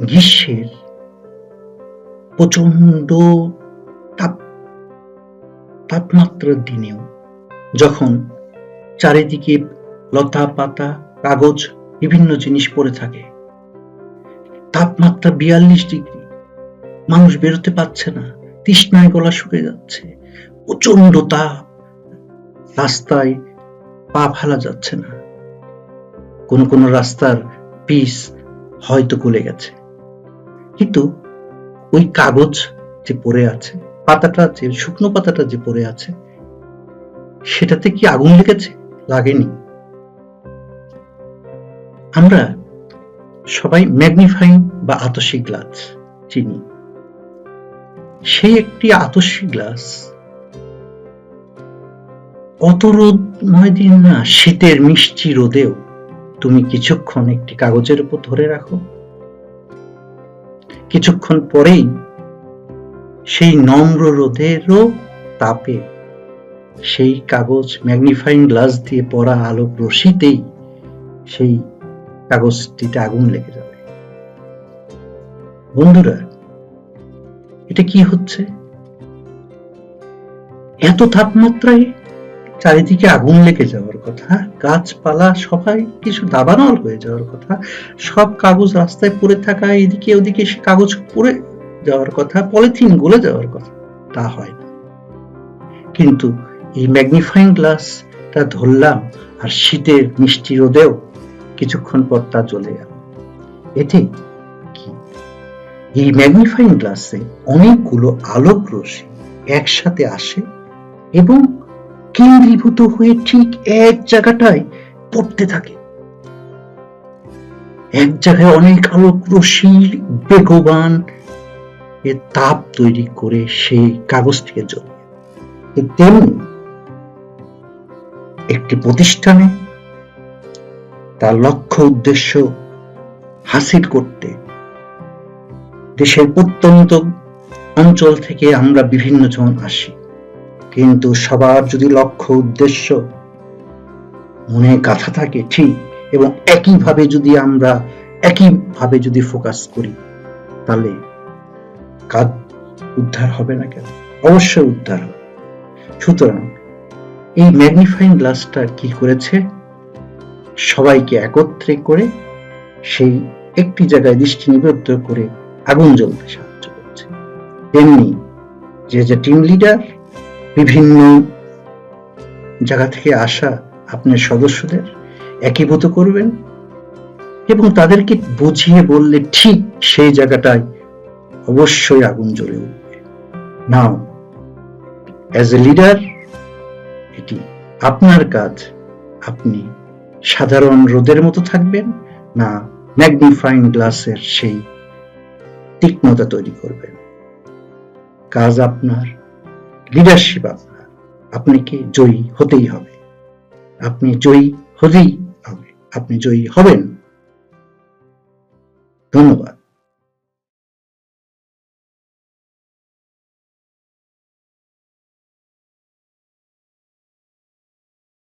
গ্রীষ্মের প্রচণ্ড তাপ, তাপমাত্রার দিনেও যখন চারিদিকে লতা পাতা, কাগজ, বিভিন্ন জিনিস পড়ে থাকে, তাপমাত্রা বিয়াল্লিশ ডিগ্রি, মানুষ বেরোতে পারছে না, তৃষ্ণায় গলা শুকে যাচ্ছে প্রচণ্ড তাপ, রাস্তায় পা ফেলা যাচ্ছে না। কোন কোন রাস্তার পিস হয়তো গলে গেছে। কিন্তু ওই কাগজ যে পড়ে আছে, পাতাটা যে, শুকনো পাতাটা যে পড়ে আছে, সেটাতে কি আগুন লেগেছে? লাগেনি। আমরা সবাই ম্যাগনিফাইং বা আতসী গ্লাস চিনি। সেই একটি আতসী গ্লাস অত রোদময় দিন না, শীতের মিষ্টি রোদেও তুমি কিছুক্ষণ একটি কাগজের উপর ধরে রাখো। কিছুক্ষণ পরেই সেই নম্র রোদেরও তাপে সেই কাগজ ম্যাগনিফাইং গ্লাস দিয়ে পড়া আলোক রশিতেই সেই কাগজটিতে আগুন লেগে যাবে। বন্ধুরা, এটা কি হচ্ছে? এত তাপমাত্রায় চারিদিকে আগুন লেগে যাওয়ার কথা, গাছপালা, সবাই কিছু দাবানল হয়ে যাওয়ার কথা, সব কাগজ রাস্তায় পড়ে থাকা, এদিকে ওদিকে সে কাগজ পড়ে যাওয়ার কথা, পলিথিন গলে যাওয়ার কথা, তা হয় না। কিন্তু এই ম্যাগনিফাইং গ্লাসটা ধরলাম আর শীতের মিষ্টি রোদেও কিছুক্ষণ পর তা চলে গেল। এতে কি? এই ম্যাগনিফাইং গ্লাসে অনেকগুলো আলোক রশ্মি একসাথে আসে এবং কেন্দ্রীভূত হয়ে ঠিক এক জায়গাটায় পড়তে থাকে। এক জায়গায় অনেক আলোক রশ্মির বেগবান, এ তাপ তৈরি করে সেই কাগজটিকে জ্বলিয়ে তেমনি একটি প্রতিষ্ঠানে তার লক্ষ্য উদ্দেশ্য হাসিল করতে। দেশের প্রত্যন্ত অঞ্চল থেকে আমরা বিভিন্ন জন আসি। কিন্তু সবার যদি লক্ষ্য উদ্দেশ্য মনে গাথা থাকে, ঠিক, এবং একইভাবে যদি আমরা একইভাবে যদি ফোকাস করি, তাহলে কাজ উদ্ধার হবে না কেন? অবশ্যই উদ্ধার হবে। সুতরাং এই ম্যাগনিফাইং গ্লাসটা কি করেছে? সবাইকে একত্রে করে সেই একটি জায়গায় দৃষ্টি নিবদ্ধ করে আগুন জ্বলতে সাহায্য করছে। তেমনি যে যে টিম লিডার বিভিন্ন জায়গা থেকে আসা আপনার সদস্যদের একীভূত করবেন এবং তাদেরকে বুঝিয়ে বললে ঠিক সেই জায়গাটায় অবশ্যই আগুন জ্বলে উঠবে। নাও অ্যাজ এ লিডার এটি আপনার কাজ। আপনি সাধারণ রোদের মতো থাকবেন, না ম্যাগনিফাইং গ্লাসের সেই তীক্ষ্ণতা তৈরি করবেন। কাজ আপনার লিডারশিপ আপনার আপনাকে জয়ী হতেই হবে। আপনি জয়ী হতেই হবে। আপনি জয়ী হবেন। ধন্যবাদ।